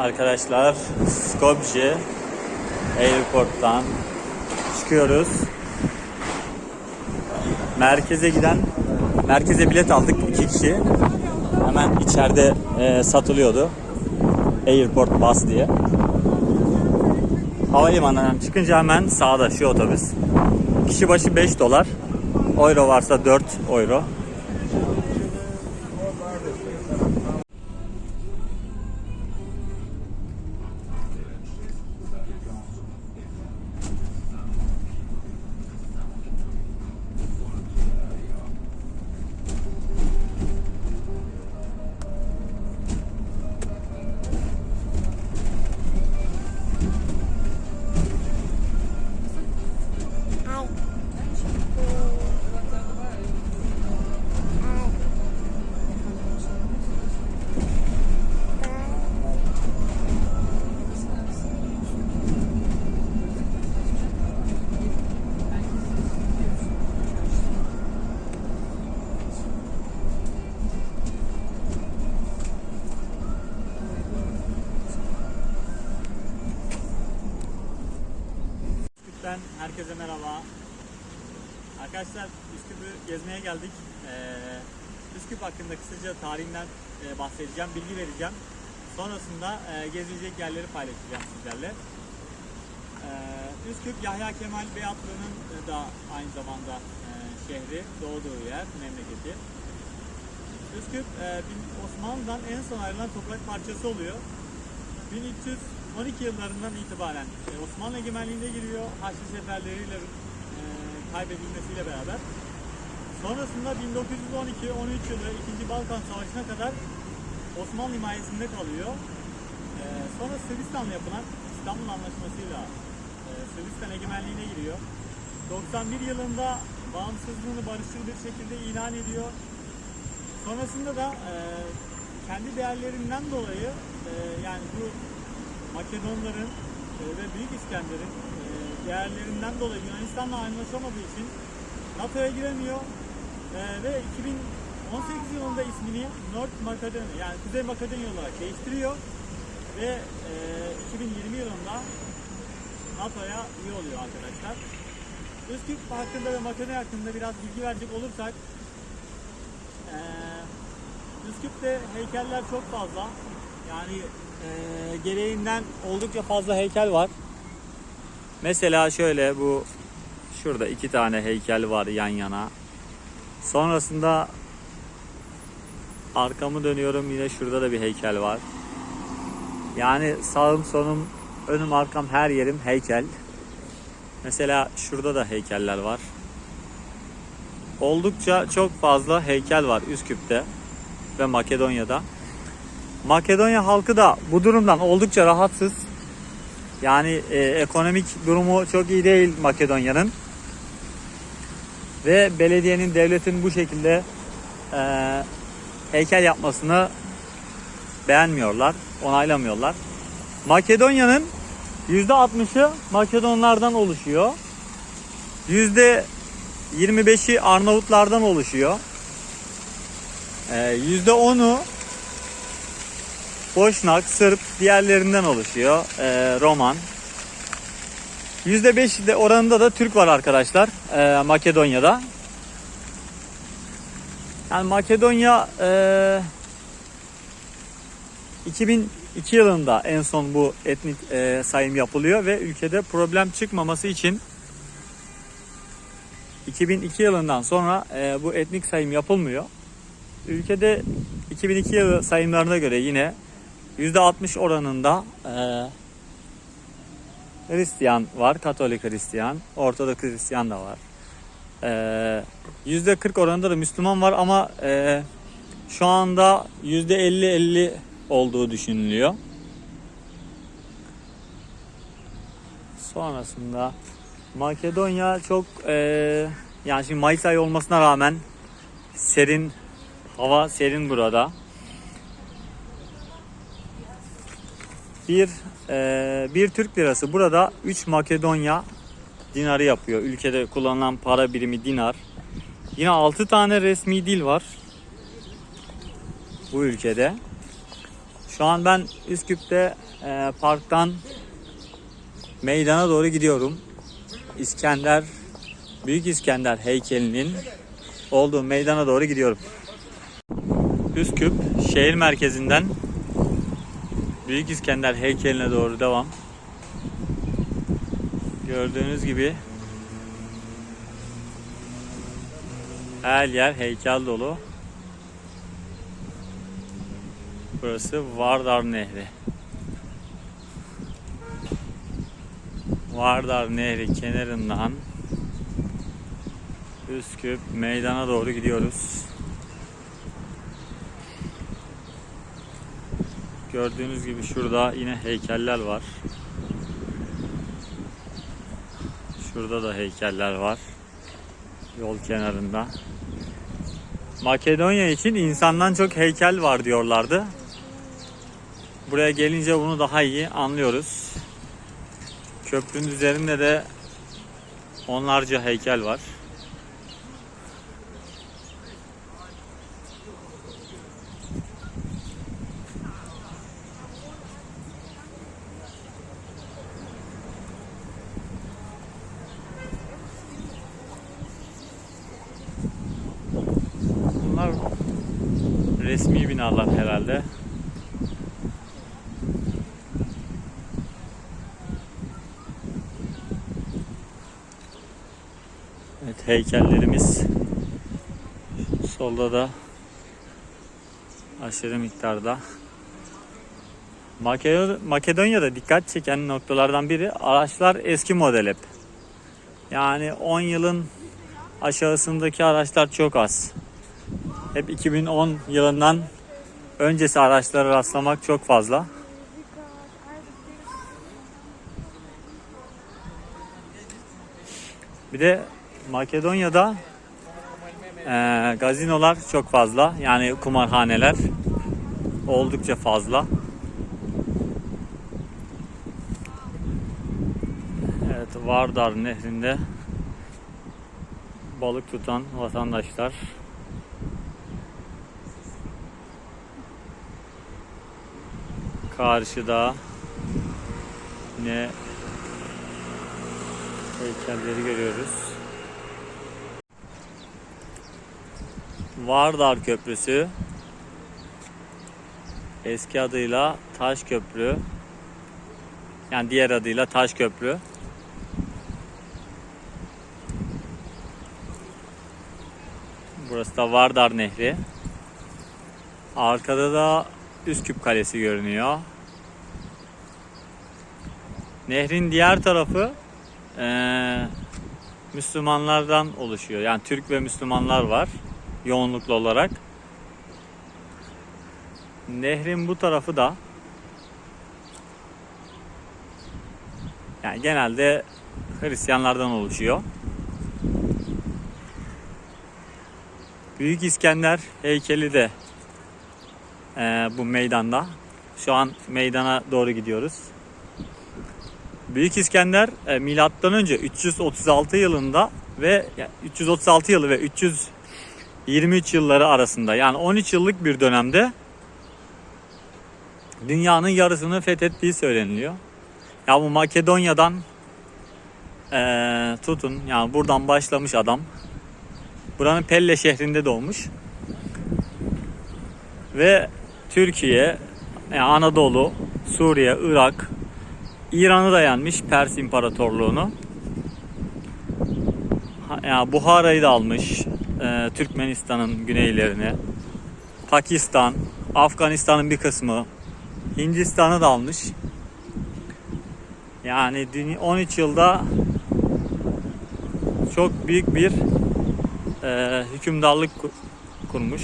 arkadaşlar Skopje Airport'tan çıkıyoruz. Merkeze giden merkeze bilet aldık iki kişi. Hemen içeride e, satılıyordu. Airport Bus diye. Havalimanından çıkınca hemen sağda şu otobüs. Kişi başı 5 dolar. Euro varsa 4 euro. Herkese merhaba. Arkadaşlar Üsküp'ü gezmeye geldik. Ee, Üsküp hakkında kısaca tarihinden e, bahsedeceğim, bilgi vereceğim. Sonrasında e, gezilecek yerleri paylaşacağım sizlerle. Ee, Üsküp Yahya Kemal Beyatlı'nın da aynı zamanda e, şehri, doğduğu yer, memleketi. Üsküp e, Osmanlı'dan en son ayrılan toprak parçası oluyor. 1312 yıllarından itibaren e, Osmanlı egemenliğine giriyor Haçlı seferleriyle e, kaybedilmesiyle beraber. Sonrasında 1912-13 yılı 2. Balkan Savaşı'na kadar Osmanlı himayesinde kalıyor. E, sonra Sırbistan'la yapılan İstanbul Anlaşması'yla Sırbistan egemenliğine giriyor. 91 yılında bağımsızlığını barışçıl bir şekilde ilan ediyor. Sonrasında da kendi değerlerinden dolayı yani bu Makedonların e, ve Büyük İskender'in e, değerlerinden dolayı Yunanistan'la anlaşamadığı için NATO'ya giremiyor E, ve 2018 yılında ismini North Macedonia yani Kuzey Makedonya olarak değiştiriyor ve e, 2020 yılında NATO'ya üye oluyor arkadaşlar. Üsküp hakkında ve Makedonya hakkında biraz bilgi verecek olursak Üsküp'te heykeller çok fazla. Yani e, gereğinden oldukça fazla heykel var. Mesela şöyle bu şurada iki tane heykel var yan yana. Sonrasında arkamı dönüyorum yine şurada da bir heykel var. Yani sağım solum önüm arkam her yerim heykel. Mesela şurada da heykeller var. Oldukça çok fazla heykel var Üsküp'te ve Makedonya'da. Makedonya halkı da bu durumdan oldukça rahatsız. Yani e, ekonomik durumu çok iyi değil Makedonya'nın. Ve belediyenin, devletin bu şekilde e, heykel yapmasını beğenmiyorlar, onaylamıyorlar. Makedonya'nın %60'ı Makedonlardan oluşuyor. Yüzde 25'i Arnavutlardan oluşuyor. Ee, %10'u Boşnak, Sırp, diğerlerinden oluşuyor. Ee, Roman. %5 de oranında da Türk var arkadaşlar ee, Makedonya'da. Yani Makedonya ee, 2002 yılında en son bu etnik ee, sayım yapılıyor ve ülkede problem çıkmaması için 2002 yılından sonra e, bu etnik sayım yapılmıyor. Ülkede 2002 yılı sayımlarına göre yine %60 oranında e, Hristiyan var, Katolik Hristiyan, Ortodoks Hristiyan da var. E, %40 oranında da Müslüman var ama e, şu anda %50-50 olduğu düşünülüyor. Sonrasında Makedonya çok eee yani şimdi Mayıs ayı olmasına rağmen serin hava serin burada. Bir eee, bir Türk lirası burada 3 Makedonya dinarı yapıyor. Ülkede kullanılan para birimi dinar. Yine 6 tane resmi dil var bu ülkede. Şu an ben Üsküp'te e, parktan meydana doğru gidiyorum. İskender, Büyük İskender heykelinin olduğu meydana doğru gidiyorum. Üsküp şehir merkezinden Büyük İskender heykeline doğru devam. Gördüğünüz gibi her yer heykel dolu. Burası Vardar Nehri. Vardar Nehri kenarından Üsküp meydana doğru gidiyoruz. Gördüğünüz gibi şurada yine heykeller var. Şurada da heykeller var. Yol kenarında. Makedonya için insandan çok heykel var diyorlardı. Buraya gelince bunu daha iyi anlıyoruz. Köprünün üzerinde de onlarca heykel var. Resmi binalar herhalde. Evet heykellerimiz. Solda da aşırı miktarda. Makedo- Makedonya'da dikkat çeken noktalardan biri araçlar eski model hep. Yani 10 yılın aşağısındaki araçlar çok az. Hep 2010 yılından öncesi araçlara rastlamak çok fazla. Bir de Makedonya'da eee, gazinolar çok fazla. Yani kumarhaneler oldukça fazla. Evet, Vardar Nehri'nde balık tutan vatandaşlar karşıda ne heykelleri görüyoruz. Vardar Köprüsü eski adıyla Taş Köprü yani diğer adıyla Taş Köprü. Burası da Vardar Nehri. Arkada da Üsküp Kalesi görünüyor. Nehrin diğer tarafı eee, Müslümanlardan oluşuyor. Yani Türk ve Müslümanlar var yoğunluklu olarak. Nehrin bu tarafı da yani genelde Hristiyanlardan oluşuyor. Büyük İskender heykeli de eee, bu meydanda. Şu an meydana doğru gidiyoruz. Büyük İskender e, milattan önce 336 yılında ve ya, 336 yılı ve 323 yılları arasında yani 13 yıllık bir dönemde dünyanın yarısını fethettiği söyleniliyor. Ya bu Makedonya'dan e, tutun yani buradan başlamış adam. Buranın Pelle şehrinde doğmuş. Ve Türkiye, yani Anadolu, Suriye, Irak, İran'ı dayanmış Pers İmparatorluğunu. Yani Buhara'yı da almış. e, Türkmenistan'ın güneylerini. Pakistan, Afganistan'ın bir kısmı. Hindistan'ı da almış. Yani dünya- 13 yılda çok büyük bir e, hükümdarlık ku- kurmuş.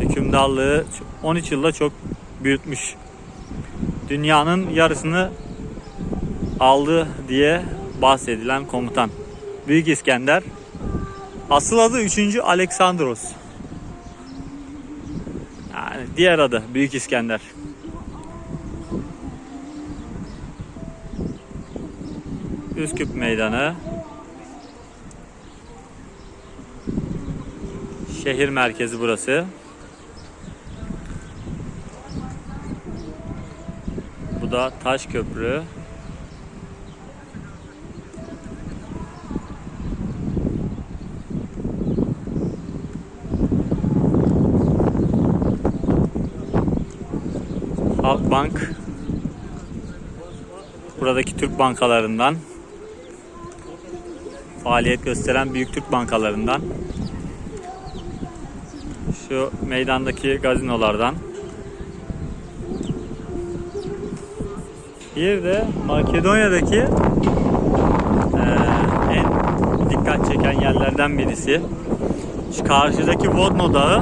Hükümdarlığı 13 yılda çok büyütmüş dünyanın yarısını aldı diye bahsedilen komutan. Büyük İskender. Asıl adı 3. Aleksandros. Yani diğer adı Büyük İskender. Üsküp Meydanı. Şehir merkezi burası. Da taş köprü. Halkbank. Buradaki Türk bankalarından. Faaliyet gösteren büyük Türk bankalarından. Şu meydandaki gazinolardan bir de Makedonya'daki en dikkat çeken yerlerden birisi şu karşıdaki Vodno Dağı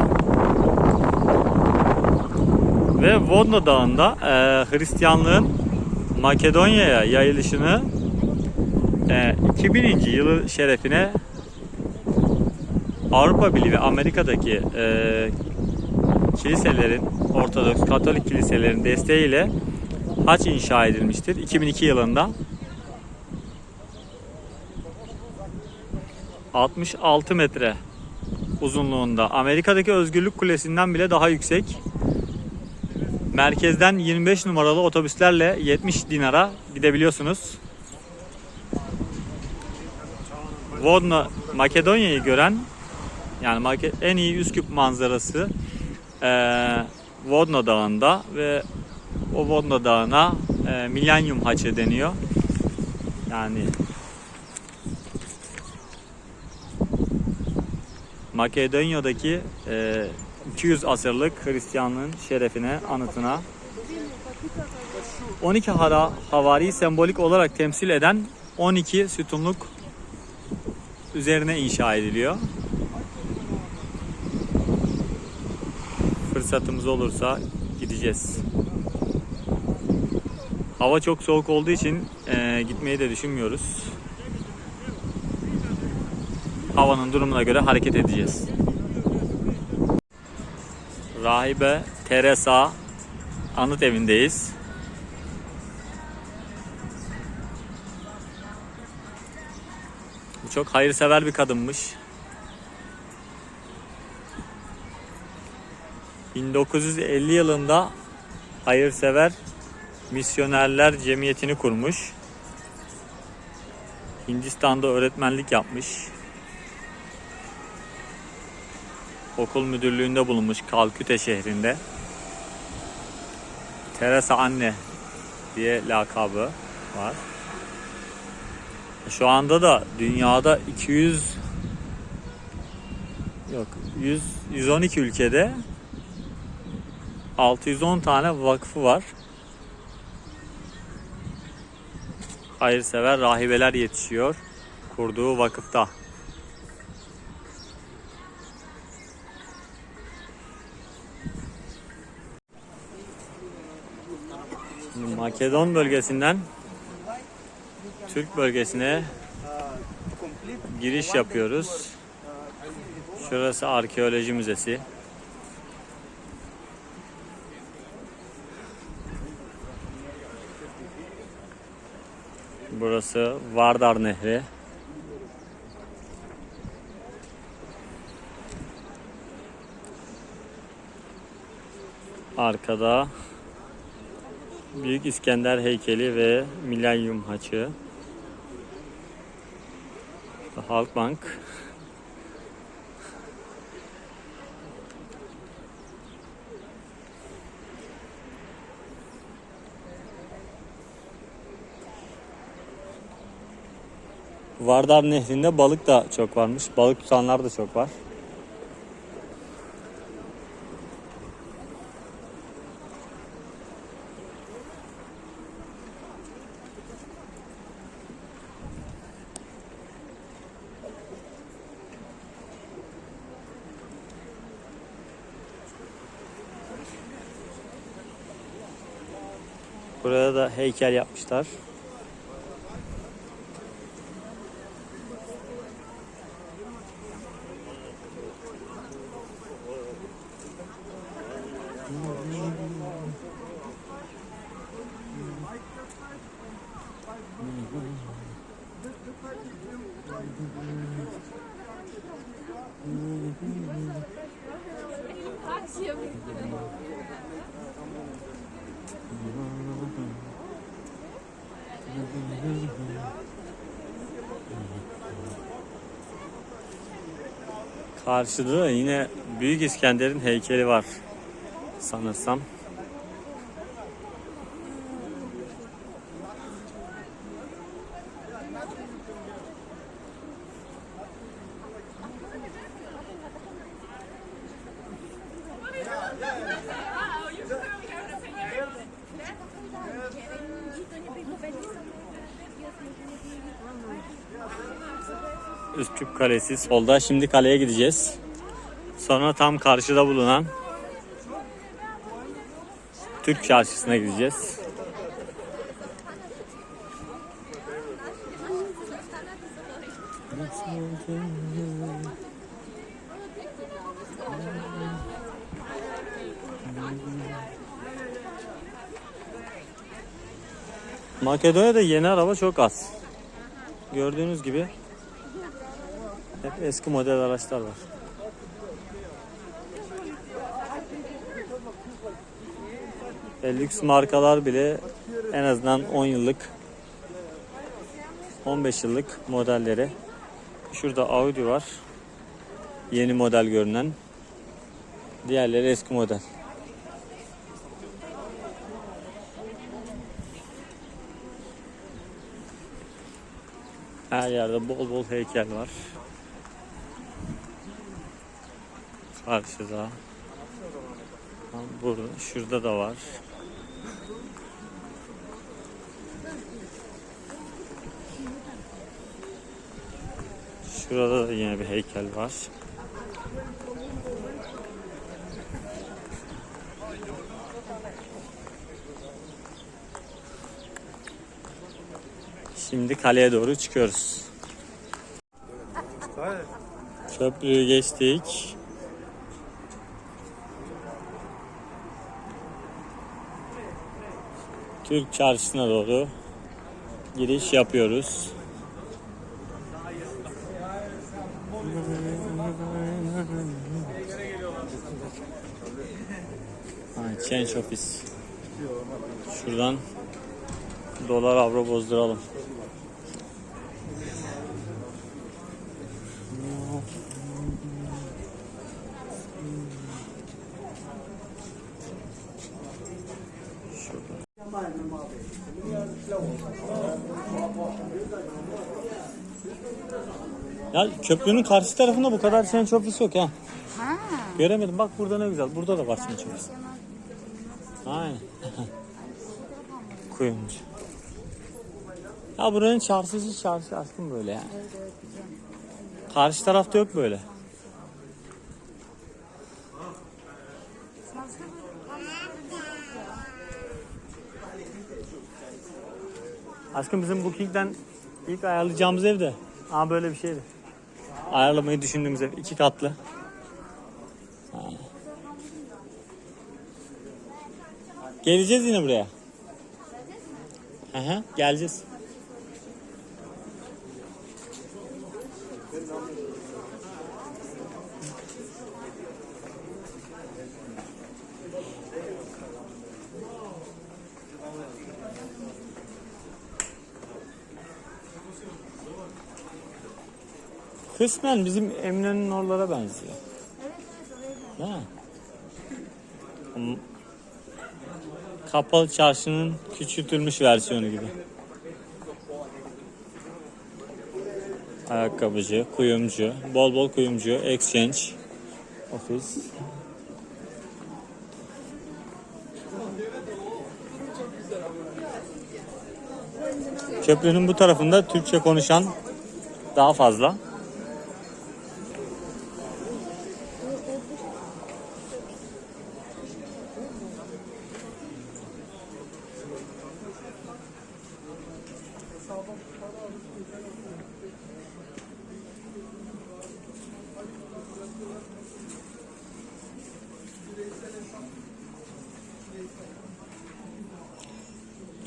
ve Vodno Dağı'nda Hristiyanlığın Makedonya'ya yayılışını eee, 2000. yılı şerefine Avrupa Birliği ve Amerika'daki eee, kiliselerin, Ortodoks Katolik kiliselerin desteğiyle haç inşa edilmiştir 2002 yılında. 66 metre uzunluğunda. Amerika'daki Özgürlük Kulesi'nden bile daha yüksek. Merkezden 25 numaralı otobüslerle 70 dinara gidebiliyorsunuz. Vodna Makedonya'yı gören yani en iyi Üsküp manzarası eee Vodna Dağı'nda ve o Vodna Dağı'na eee Milenyum Haçı deniyor. Yani Makedonya'daki eee 200 asırlık Hristiyanlığın şerefine, anıtına 12 hara havari sembolik olarak temsil eden 12 sütunluk üzerine inşa ediliyor. Fırsatımız olursa gideceğiz. Hava çok soğuk olduğu için eee, gitmeyi de düşünmüyoruz. Havanın durumuna göre hareket edeceğiz. Rahibe Teresa anıt evindeyiz. Bu çok hayırsever bir kadınmış. 1950 yılında hayırsever misyonerler cemiyetini kurmuş. Hindistan'da öğretmenlik yapmış. Okul müdürlüğünde bulunmuş Kalküte şehrinde. Teresa anne diye lakabı var. Şu anda da dünyada 200 yok 100 112 ülkede 610 tane vakfı var. Hayırsever rahibeler yetişiyor kurduğu vakıfta. Makedon bölgesinden Türk bölgesine giriş yapıyoruz. Şurası arkeoloji müzesi. Burası Vardar Nehri. Arkada Büyük İskender heykeli ve milenyum haçı. Halkbank. Vardar Nehri'nde balık da çok varmış. Balık tutanlar da çok var. Buraya da heykel yapmışlar. Karşıda da yine Büyük İskender'in heykeli var sanırsam. Üsküp Kalesi solda. Şimdi kaleye gideceğiz. Sonra tam karşıda bulunan Türk Çarşısı'na gideceğiz. Makedonya'da yeni araba çok az. Gördüğünüz gibi eski model araçlar var. E, lüks markalar bile en azından 10 yıllık 15 yıllık modelleri. Şurada Audi var. Yeni model görünen. Diğerleri eski model. Her yerde bol bol heykel var. Karşıda. Burada, şurada da var. Şurada da yine bir heykel var. Şimdi kaleye doğru çıkıyoruz. Köprüyü geçtik. Türk çarşısına doğru giriş yapıyoruz. Ha, change office. Şuradan dolar avro bozduralım. Ya köprünün karşı tarafında bu kadar change office yok ha. Ha. Göremedim. Bak burada ne güzel. Burada da var change office. Aynen. Kuyumcu. Ya buranın çarşısı çarşı aşkım böyle yani. Karşı tarafta yok böyle. Aşkım bizim Booking'den ilk ayarlayacağımız ev de Aa böyle bir şeydi. Ayarlamayı düşündüğümüz ev iki katlı. Ha. Geleceğiz yine buraya. Aha, geleceğiz. Kısmen bizim Eminönü'nün oralara benziyor. Değil mi? Ama Kapalı çarşının küçültülmüş versiyonu gibi. Ayakkabıcı, kuyumcu, bol bol kuyumcu, exchange, ofis. Köprünün bu tarafında Türkçe konuşan daha fazla.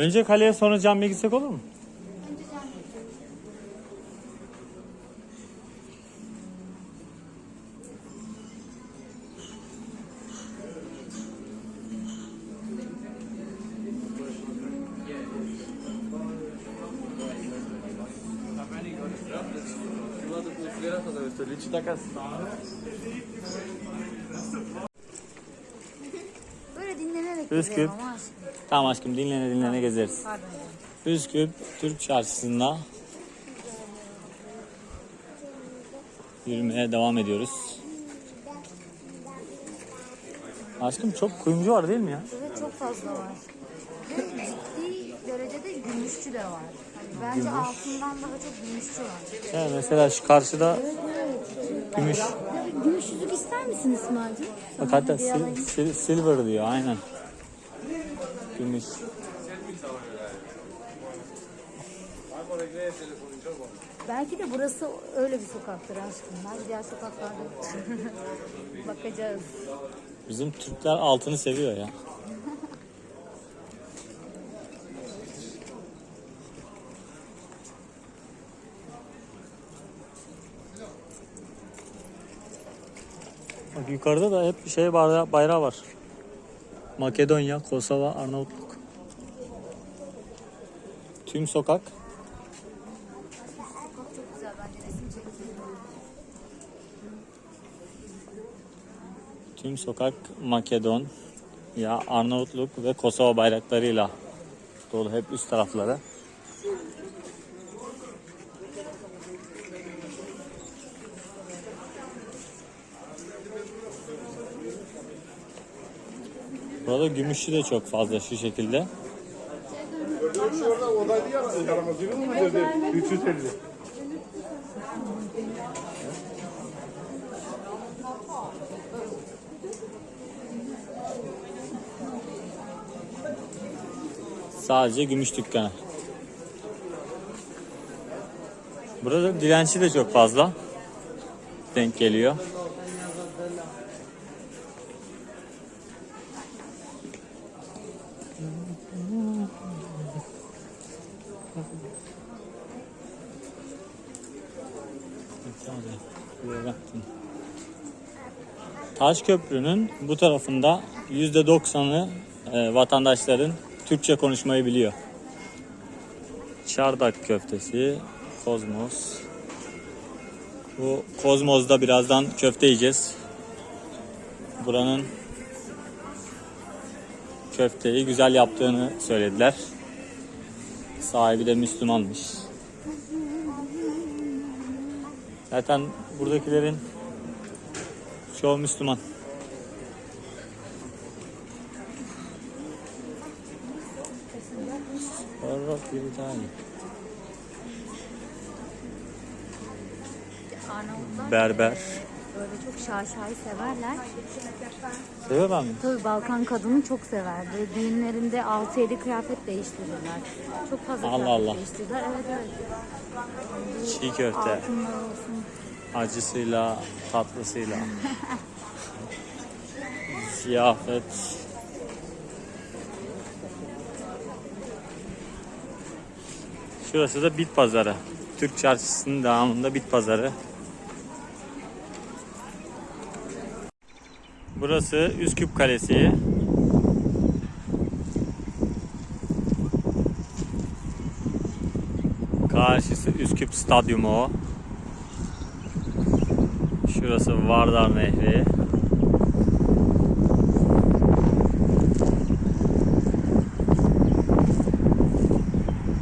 Önce kaleye sonra camiye gitsek olur mu? Böyle dinlenerek Üsküp. ama aşkım. Tamam aşkım dinlene dinlene gezeriz. Pardon. Üsküp Türk Çarşısı'nda yürümeye devam ediyoruz. Aşkım çok kuyumcu var değil mi ya? Evet çok fazla var. Ve ciddi derecede gümüşçü de var. Hani bence altından daha çok gümüşçü var. Yani mesela şu karşıda gümüş. Gümüş yüzük ister misin İsmail'cim? Bak hatta sil- sil- silver diyor aynen. Gümüş. Belki de burası öyle bir sokaktır aşkım. Ben diğer sokaklarda bakacağız. Bizim Türkler altını seviyor ya. Bak yukarıda da hep şey bayrağı, bayrağı var. Makedonya, Kosova, Arnavutluk. Tüm sokak. Tüm sokak Makedon ya Arnavutluk ve Kosova bayraklarıyla dolu hep üst tarafları. Burada gümüşü de çok fazla şu şekilde. Orada odaydı ya yaramaz yürü mü dedi 350. Sadece gümüş dükkanı. Burada dilenci de çok fazla denk geliyor. Taş Köprü'nün bu tarafında %90'ı e, vatandaşların Türkçe konuşmayı biliyor. Çardak köftesi, kozmos. Bu kozmozda birazdan köfte yiyeceğiz. Buranın köfteyi güzel yaptığını söylediler. Sahibi de Müslümanmış. Zaten buradakilerin çoğu Müslüman. Sonra bir tane. Berber. Böyle çok şaşayı severler. Seviyorlar mı? Tabii Balkan kadını çok sever. Böyle düğünlerinde 6-7 kıyafet değiştirirler. Çok fazla Allah kıyafet Allah. değiştirirler. Evet evet. Çiğ köfte. Altınlar olsun. Acısıyla, tatlısıyla. Ziyafet. Şurası da bit pazarı. Türk çarşısının devamında bit pazarı. Burası Üsküp Kalesi. Karşısı Üsküp Stadyumu. Şurası Vardar Nehri.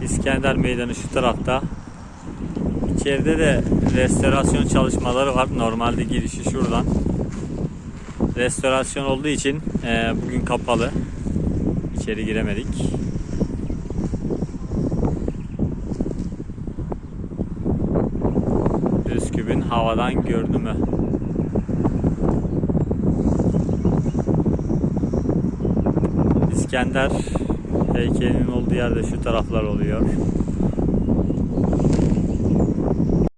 İskender Meydanı şu tarafta. İçeride de restorasyon çalışmaları var. Normalde girişi şuradan. Restorasyon olduğu için e, bugün kapalı. İçeri giremedik. Üsküp'ün havadan görünümü. İskender heykelinin olduğu yerde şu taraflar oluyor.